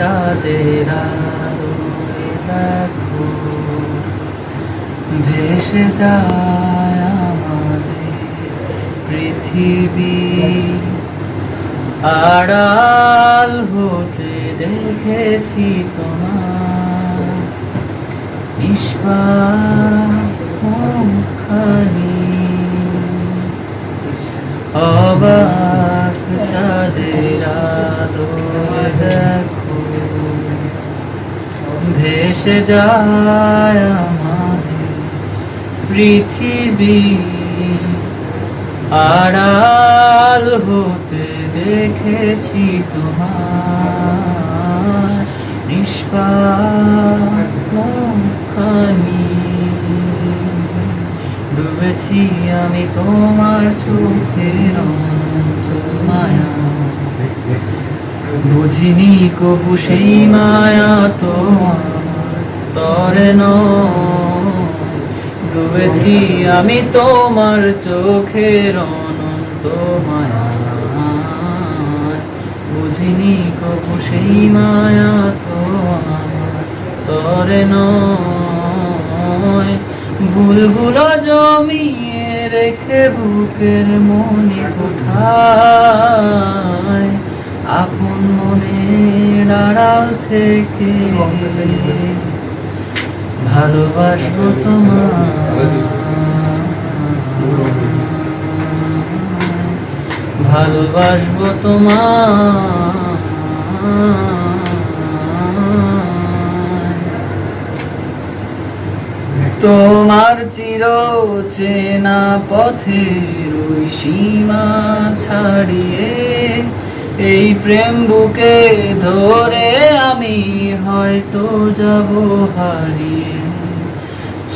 চাঁদের ভেসে যায় আমাদের পৃথিবী। আড়াল হতে দেখেছি তোমার। নিষ্পাখানি ভেসে যায় আমাদের পৃথিবী। আড়াল হতে দেখেছি তোমার নিষ্পাখানি ডুবেছি আমি তোমার চোখের মায়া বুঝিনি কবু সেই মায়া তো তরে ডুবেছি আমি তোমার চোখের অনন্ত মায়া। বুঝিনি কবু সেই মায়া তো তরে নয়। ভুলগুলো জমিয়ে রেখে বুকের মনে কোঠায়। আপন মনে আড়াল থেকে ভালোবাসবো তোমার ভালোবাসবো তোমার তোমার চির চেনা পথের ওই সীমা ছাড়িয়ে এই প্রেম বুকে ধরে আমি হয়তো যাব হারিয়ে।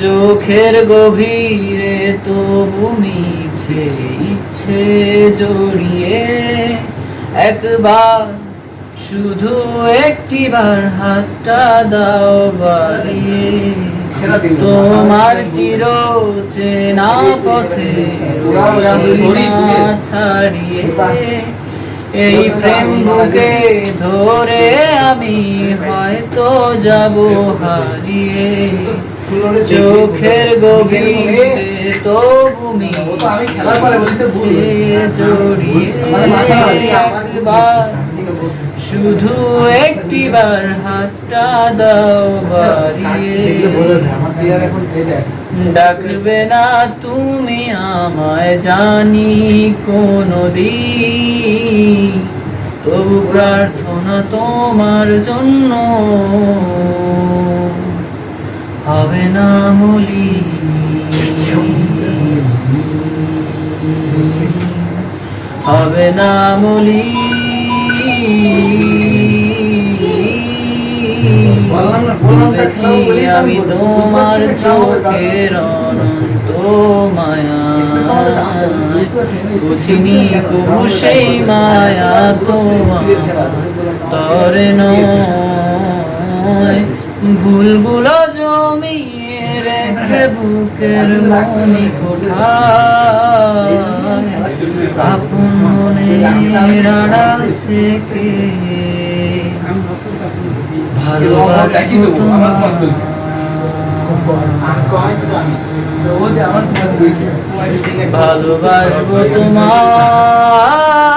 চোখের গভীরে তবু মিছে ইচ্ছে জড়িয়ে একবার শুধু একটিবার হাতটা দাও বাড়িয়ে। তোমার চির চেনা পথে ছাড়িয়ে। এই প্রেম বুকে ধরে আমি হয়তো যাব হারিয়ে। চোখের গভীরে তবু একবার। শুধু একটিবার হাতটা দাও বাড়িয়ে। ডাকবে না তুমি আমায় জানি কোনো দিন তবু প্রার্থনা তোমার জন্য। না হবে না মলি। আমি তোমার চোখের অনন্ত মায়া। বুঝিনি কবু সেই মায়া তোমার তরে নয়। ভুলগুলো জমিয়ে রেখে বুকের মনি কোঠায়। আপন মনের আড়াল থেকে ভালোবাসবো তোমার ভালোবাসবো তোমার